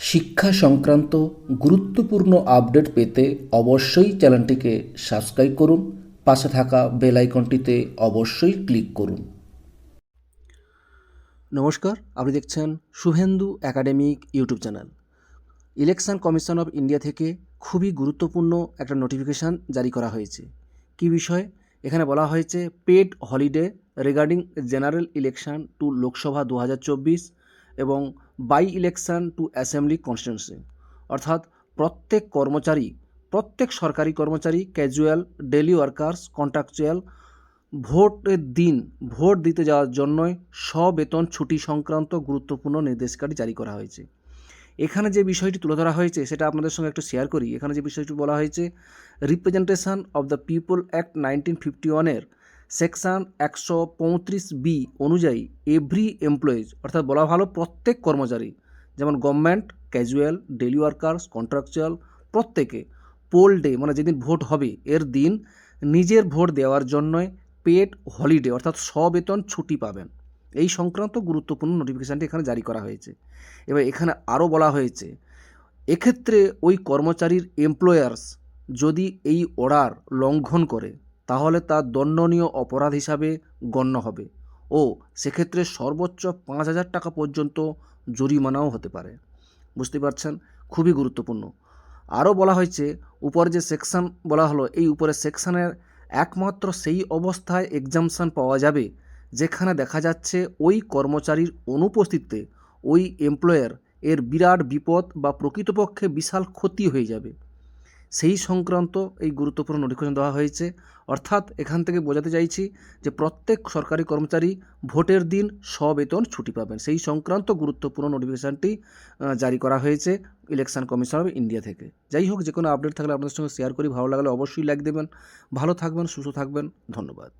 শিক্ষা সংক্রান্ত গুরুত্বপূর্ণ আপডেট পেতে অবশ্যই চ্যানেলটিকে সাবস্ক্রাইব করুন, পাশে থাকা বেল আইকনটিতে অবশ্যই ক্লিক করুন। নমস্কার, আপনি দেখছেন Shuvendu academic YouTube channel. Election commission of India থেকে খুবই গুরুত্বপূর্ণ একটা নোটিফিকেশান জারি করা হয়েছে। কী বিষয়? এখানে বলা হয়েছে paid holiday regarding general election to Lok Sabha দু হাজার চব্বিশ এবং by election to assembly constituency অর্থাৎ প্রত্যেক কর্মচারী, প্রত্যেক সরকারি কর্মচারী ক্যাজুয়াল ডেলি ওয়ার্কার্স কন্ট্রাকচুয়াল ভোটের দিন, ভোট দিতে যাওয়ার জন্যই স্ববেতন ছুটি সংক্রান্ত গুরুত্বপূর্ণ নির্দেশকারী জারি করা হয়েছে। এখানে যে বিষয়টি তুলে ধরা হয়েছে, সেটা আপনাদের সঙ্গে একটু শেয়ার করি। এখানে যে বিষয়টি বলা হয়েছে representation of the people act nineteen fifty ওয়ানের সেকশন একশো পঁয়ত্রিশ বি অনুযায়ী এভরি এমপ্লয়িজ অর্থাৎ বলা ভালো প্রত্যেক কর্মচারী, যেমন government casual daily workers contractual প্রত্যেকে পোল ডে মানে যেদিন ভোট হবে, এর দিন নিজের ভোট দেওয়ার জন্যই পেড হলিডে অর্থাৎ সবেতন ছুটি পাবেন। এই সংক্রান্ত গুরুত্বপূর্ণ নোটিফিকেশানটি এখানে জারি করা হয়েছে। এবার এখানে আরও বলা হয়েছে, এক্ষেত্রে ওই কর্মচারীর এমপ্লয়ার্স যদি এই অর্ডার লঙ্ঘন করে তাহলে তা দণ্ডনীয় অপরাধ হিসাবে গণ্য হবে ও সেক্ষেত্রে সর্বোচ্চ পাঁচ হাজার টাকা পর্যন্ত জরিমানাও হতে পারে। বুঝতে পারছেন? খুবই গুরুত্বপূর্ণ। আরও বলা হয়েছে, উপরে যে সেকশন বলা হলো, এই উপরের সেকশনের একমাত্র সেই অবস্থায় এক্সামশান পাওয়া যাবে, যেখানে দেখা যাচ্ছে ওই কর্মচারীর অনুপস্থিতিতে ওই এমপ্লয়ার এর বিরাট বিপদ বা প্রকৃতপক্ষে বিশাল ক্ষতি হয়ে যাবে। সেই সংক্রান্ত এই গুরুত্বপূর্ণ নোটিফিকেশন দেওয়া হয়েছে। অর্থাৎ এখান থেকে বোঝাতে চাইছি যে প্রত্যেক সরকারি কর্মচারী ভোটের দিন সবেতন ছুটি পাবেন। সেই সংক্রান্ত গুরুত্বপূর্ণ নোটিফিকেশানটি জারি করা হয়েছে ইলেকশন কমিশন অফ ইন্ডিয়া থেকে। যাই হোক, যে কোনো আপডেট থাকলে আপনাদের সঙ্গে শেয়ার করি। ভালো লাগলে অবশ্যই লাইক দেবেন। ভালো থাকবেন, সুস্থ থাকবেন। ধন্যবাদ।